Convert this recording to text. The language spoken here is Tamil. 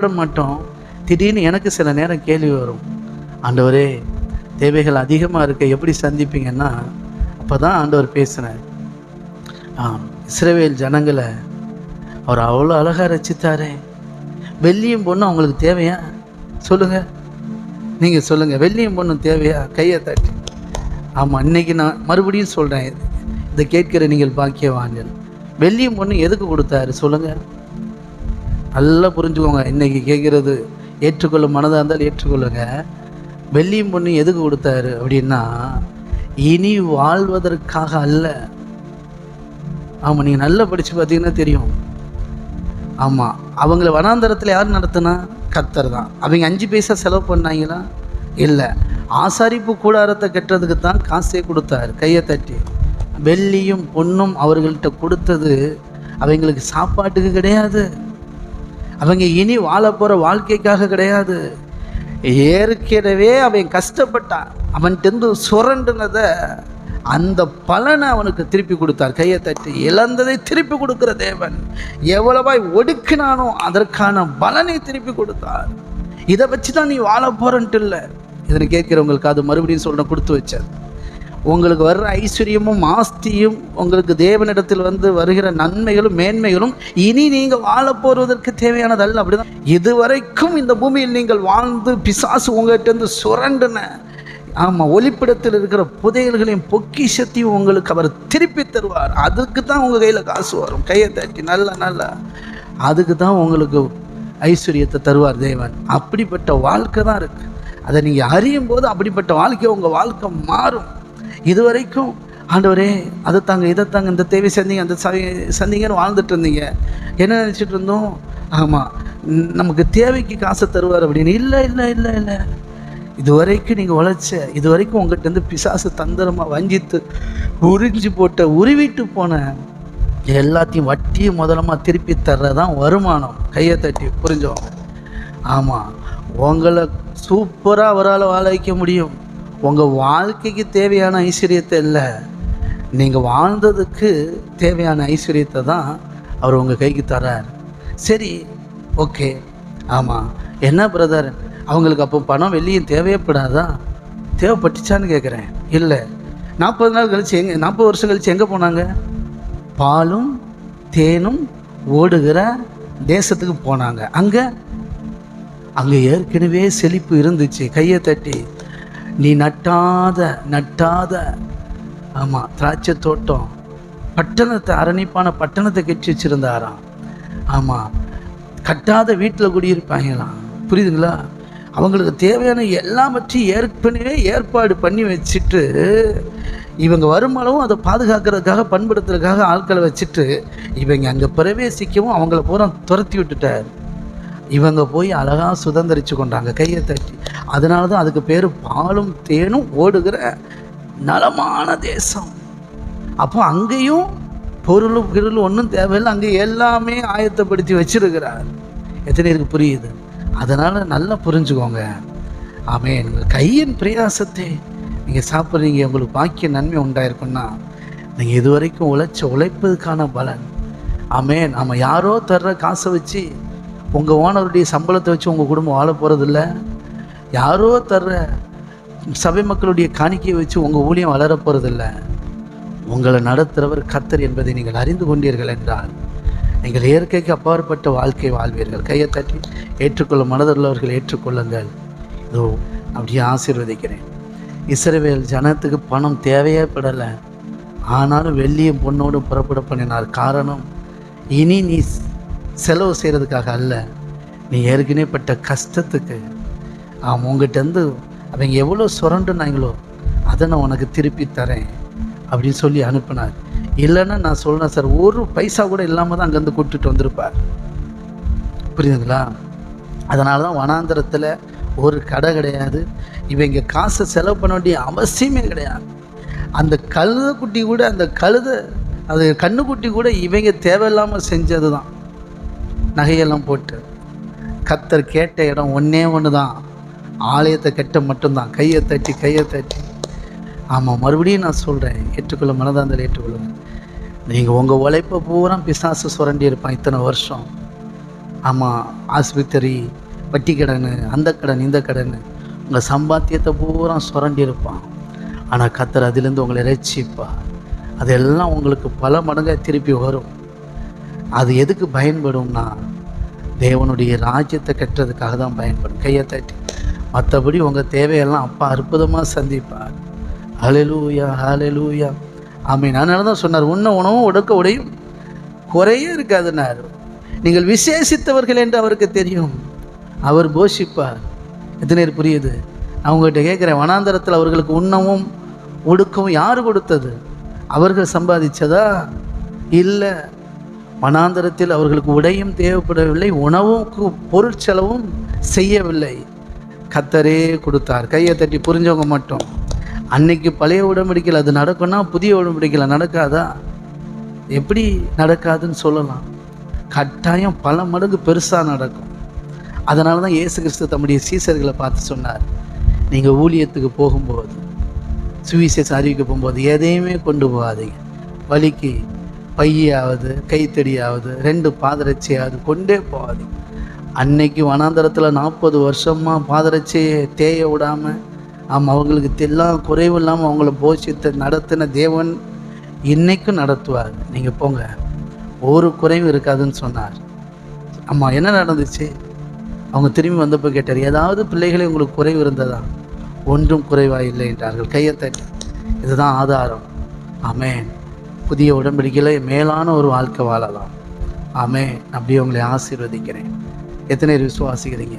விட மாட்டோம். திடீர்னு எனக்கு சில நேரம் கேள்வி வரும். ஆண்டவரே தேவைகள் அதிகமாக இருக்க எப்படி சந்திப்பீங்கன்னா அப்போ தான் ஆண்டவர் பேசினார் ஆம் இஸ்ரவேல் ஜனங்களை அவர் அவ்வளோ அழகாக ரசித்தாரே. வெள்ளியும் பொண்ணும் அவங்களுக்கு தேவையா? சொல்லுங்கள் நீங்கள் சொல்லுங்கள் வெள்ளியும் பொண்ணும் தேவையா? கையை தட்டி. ஆமாம் இன்னைக்கு நான் மறுபடியும் சொல்கிறேன் இதை கேட்கிற நீங்கள் பாக்கியவான்கள். வெள்ளியும் பொண்ணு எதுக்கு கொடுத்தாரு? சொல்லுங்கள் நல்லா புரிஞ்சுக்கோங்க. இன்னைக்கு கேட்குறது ஏற்றுக்கொள்ளும் மனதாக இருந்தால் ஏற்றுக்கொள்ளுங்க. வெள்ளியும் பொண்ணு எதுக்கு கொடுத்தாரு அப்படின்னா இனி வாழ்வதற்காக அல்ல. ஆமாம் நீங்கள் நல்லா படித்து பார்த்தீங்கன்னா தெரியும். ஆமாம் அவங்கள வனாந்தரத்தில் யார் நடத்துனா? கத்தர் தான். அவங்க அஞ்சு பைசா செலவு பண்ணாங்களா? இல்லை. ஆசாரிப்பு கூடாரத்தை கட்டுறதுக்கு தான் காசே கொடுத்தாரு கையை தட்டி. வெள்ளியும் பொண்ணும் அவர்கள்ட்ட கொடுத்தது அவங்களுக்கு சாப்பாட்டுக்கு கிடையாது. அவங்க இனி வாழ போகிற வாழ்க்கைக்காக கிடையாது. ஏற்கனவே அவன் கஷ்டப்பட்டான். அவன்கிட்ட சுரண்டுனதை அந்த பலனை அவனுக்கு திருப்பி கொடுத்தார். கையை தட்டி இழந்ததை திருப்பி கொடுக்கிற தேவன் எவ்வளவாய் ஒடுக்கினானோ அதற்கான பலனை திருப்பி கொடுத்தார். இதை வச்சு தான் நீ வாழ போறன்ட்டு இல்லை. இதனை கேட்குறவங்களுக்கு அது மறுபடியும் சொல்கிறேன் கொடுத்து வச்சது உங்களுக்கு வர்ற ஐஸ்வர்யமும் ஆஸ்தியும் உங்களுக்கு தேவனிடத்தில் வந்து வருகிற நன்மைகளும் மேன்மைகளும் இனி நீங்கள் வாழ போவதற்கு தேவையானதல்ல அப்படிதான். இதுவரைக்கும் இந்த பூமியில் நீங்கள் வாழ்ந்து பிசாசு உங்கள்கிட்ட சுரண்டுன ஆமாம் ஒளிப்பிடத்தில் இருக்கிற புதையல்களையும் பொக்கிஷத்தையும் உங்களுக்கு அவர் திருப்பி தருவார். அதுக்கு தான் உங்கள் கையில் காசு வரும். கையை தட்டி நல்லா நல்லா. அதுக்கு தான் உங்களுக்கு ஐஸ்வர்யத்தை தருவார் தேவன். அப்படிப்பட்ட வாழ்க்கை தான் இருக்குது அதை நீங்கள் அறியும் போது அப்படிப்பட்ட வாழ்க்கை உங்கள் வாழ்க்கை மாறும். இதுவரைக்கும் ஆண்டவரே அதை தாங்க இதை தாங்க இந்த தேவை சந்திங்க அந்த சவி சந்திங்கன்னு வாழ்ந்துட்டு இருந்தீங்க. என்ன நினச்சிட்டு இருந்தோம்? ஆமாம் நமக்கு தேவைக்கு காசை தருவார் அப்படின்னு. இல்லை இல்லை இல்லை இல்லை. இது வரைக்கும் நீங்கள் உழைச்ச இது வரைக்கும் உங்கள்கிட்ட இருந்து பிசாசு தந்திரமாக வஞ்சித்து உறிஞ்சி போட்ட உருவிட்டு போன எல்லாத்தையும் வட்டியும் முதலமாக திருப்பி தர்றதான் வருமானம். கையை தட்டி புரிஞ்சோம்? ஆமாம் உங்களை சூப்பராக அவரால் வாழ வைக்க முடியும். உங்கள் வாழ்க்கைக்கு தேவையான ஐஸ்வர்யத்தை இல்லை. நீங்கள் வாழ்ந்ததுக்கு தேவையான ஐஸ்வர்யத்தை தான் அவர் உங்கள் கைக்கு தரார் சரி ஓகே. ஆமாம் என்ன பிரதர் அவங்களுக்கு அப்போ பணம் வெளியும் தேவையப்படாதா தேவைப்பட்டுச்சான்னு கேட்குறேன் இல்லை. நாற்பது நாள் கழிச்சு எங்கே நாற்பது வருஷம் கழிச்சு எங்கே போனாங்க? பாலும் தேனும் ஓடுகிற தேசத்துக்கு போனாங்க. அங்கே அங்கே ஏற்கனவே செழிப்பு இருந்துச்சு கையை தட்டி. நீ நட்டாத நட்டாத. ஆமாம் திராட்சை தோட்டம். பட்டணத்தை அரணிப்பான பட்டணத்தை கட்டி வச்சுருந்தாராம். ஆமாம் கட்டாத வீட்டில் குடியிருப்பாங்களாம் புரியுதுங்களா? அவங்களுக்கு தேவையான எல்லாவற்றையும் ஏற்கனவே ஏற்பாடு பண்ணி வச்சுட்டு இவங்க வருமானமும் அதை பாதுகாக்கிறதுக்காக பண்படுத்துறதுக்காக ஆட்களை வச்சுட்டு இவங்க அங்கே பிரவேசிக்கவும் அவங்கள பூரா துரத்தி விட்டுட்டார். இவங்க போய் அழகாக சுதந்திரிச்சு கொண்டாங்க கையை தட்டி. அதனால தான் அதுக்கு பேர் பாலும் தேனும் ஓடுகிற நலமான தேசம். அப்போ அங்கேயும் பொருளும் கிருளும் ஒன்றும் தேவையில்லை அங்கே எல்லாமே ஆயத்தப்படுத்தி வச்சிருக்கிறார். எத்தனை பேருக்கு புரியுது? அதனால் நல்லா புரிஞ்சுக்கோங்க. ஆமே உங்கள் கையின் பிரயாசத்தை நீங்கள் சாப்பிட்றீங்க உங்களுக்கு பாக்கிய நன்மை உண்டாயிருக்குன்னா நீங்கள் இதுவரைக்கும் உழைச்ச உழைப்பதுக்கான பலன். ஆமே நம்ம யாரோ தர்ற காசை வச்சு உங்கள் ஓனருடைய சம்பளத்தை வச்சு உங்கள் குடும்பம் வாழ போகிறதில்ல யாரோ தர்ற சபை மக்களுடைய காணிக்கையை வச்சு உங்கள் ஊழியம் வளர போகிறதில்ல உங்களை நடத்துகிறவர் கத்தர் என்பதை நீங்கள் அறிந்து கொண்டீர்கள் என்றால் நீங்கள் இயற்கைக்கு அப்பாற்பட்ட வாழ்க்கை வாழ்வீர்கள். கையை தட்டி ஏற்றுக்கொள்ள மனதுள்ளவர்கள் ஏற்றுக்கொள்ளுங்கள். இதோ அப்படியே ஆசீர்வதிக்கிறேன். இஸ்ரவேல் ஜனத்துக்கு பணம் தேவையே படலை. ஆனாலும் வெள்ளியும் பொண்ணோடும் புறப்பட பண்ணினார். காரணம் இனி நீ செலவு செய்கிறதுக்காக அல்ல. நீ ஏற்கனவே பட்ட கஷ்டத்துக்கு அவன் உங்ககிட்டருந்து அவங்க எவ்வளோ சுரண்டுனாங்களோ அதை நான் உனக்கு திருப்பி தரேன் அப்படின்னு சொல்லி அனுப்பினார். இல்லைன்னா நான் சொல்கிறேன் சார் ஒரு பைசா கூட இல்லாமல் தான் அங்கேருந்து கூட்டிட்டு வந்திருப்பார். புரியுதுங்களா? அதனால தான் வனாந்தரத்தில் ஒரு கடை கிடையாது. இவங்க காசை செலவு பண்ண வேண்டிய அவசியமே கிடையாது. அந்த கழுதைக்குட்டி கூட அந்த கழுதை அது கண்ணுக்குட்டி கூட இவங்க தேவையில்லாமல் செஞ்சது தான் நகையெல்லாம் போட்டு. கத்தர் கேட்ட இடம் ஒன்றே ஒன்று தான் ஆலயத்தை கட்ட மட்டும்தான். கையை தட்டி கையை தட்டி. ஆமாம் மறுபடியும் நான் சொல்கிறேன் ஏற்றுக்கொள்ள மனதாந்தல் ஏற்றுக்கொள்ளுங்க. நீங்கள் உங்கள் உழைப்பை பூரா பிசாசு சுரண்டி இருப்பான் இத்தனை வருஷம். ஆமாம் ஆஸ்பத்திரி வட்டி கடன் அந்த கடன் இந்த கடன். உங்கள் சம்பாத்தியத்தை பூரா சுரண்டி இருப்பான். ஆனால் கத்தர் அதிலிருந்து உங்களை ரட்சிப்பா அதெல்லாம் உங்களுக்கு பல மடங்காக திருப்பி வரும். அது எதுக்கு பயன்படும்னா தேவனுடைய ராஜ்யத்தை கட்டுறதுக்காக தான் பயன்படும். கையை தட்டி. மற்றபடி உங்கள் தேவையெல்லாம் அப்பா அற்புதமாக சந்திப்பார். ஹalleluya ஹalleluya. ஆமீன். அதனால தான் சொன்னார் உண்ண உணவும் உடுக்க உடையும். குறையே இருக்காதுன்னார். நீங்கள் விசேஷித்தவர்கள் என்று அவருக்கு தெரியும். அவர் போஷிப்பார். எத்தனை புரியுது? நான் உங்கள்கிட்ட கேட்குறேன் வனாந்தரத்தில் அவர்களுக்கு உண்ணவும் ஒடுக்கவும் யார் கொடுத்தது? அவர்கள் சம்பாதிச்சதா? இல்லை வனாந்தரத்தில் அவர்களுக்கு உடையும் தேவைப்படவில்லை உணவும் பொருட்செலவும் செய்யவில்லை. கத்தரே கொடுத்தார். கையை தட்டி புரிஞ்சவங்க மட்டும். அன்னைக்கு பழைய உடன்படிக்கையில் அது நடக்கும்னா புதிய உடன்படிக்கையில் நடக்காதா? எப்படி நடக்காதுன்னு சொல்லலாம். கட்டாயம் பல மடங்கு பெருசாக நடக்கும். அதனால தான் இயேசு கிறிஸ்து தம்முடைய சீசர்களை பார்த்து சொன்னார். நீங்கள் ஊழியத்துக்கு போகும்போது சுவிசேஷம் அறிவிக்க போகும்போது எதையுமே கொண்டு போகாதீங்க. வலிக்கு பையாவது கைத்தடியாவது ரெண்டு பாதரட்சியாவது கொண்டே போகாதீங்க. அன்னைக்கு வனாந்தரத்தில் நாற்பது வருஷமாக பாதரைச்சி தேய விடாமல் ஆமாம் அவங்களுக்கு எல்லாம் குறைவு இல்லாமல் அவங்கள போஷித்து நடத்தின தேவன் இன்னைக்கும் நடத்துவார். நீங்கள் போங்க. ஒரு குறைவும் இருக்காதுன்னு சொன்னார். ஆமாம் என்ன நடந்துச்சு? அவங்க திரும்பி வந்தப்போ கேட்டார் ஏதாவது பிள்ளைகளே உங்களுக்கு குறைவு இருந்ததா? ஒன்றும் குறைவாக இல்லை என்றார்கள். கையத்தை இதுதான் ஆதாரம். ஆமேன். புதிய உடன்படிக்கையில் மேலான ஒரு வாழ்க்கை வாழலாம். ஆமே அப்படியே உங்களை ஆசீர்வதிக்கிறேன். எத்தனை பேர் விசுவாசிக்கிறீங்க?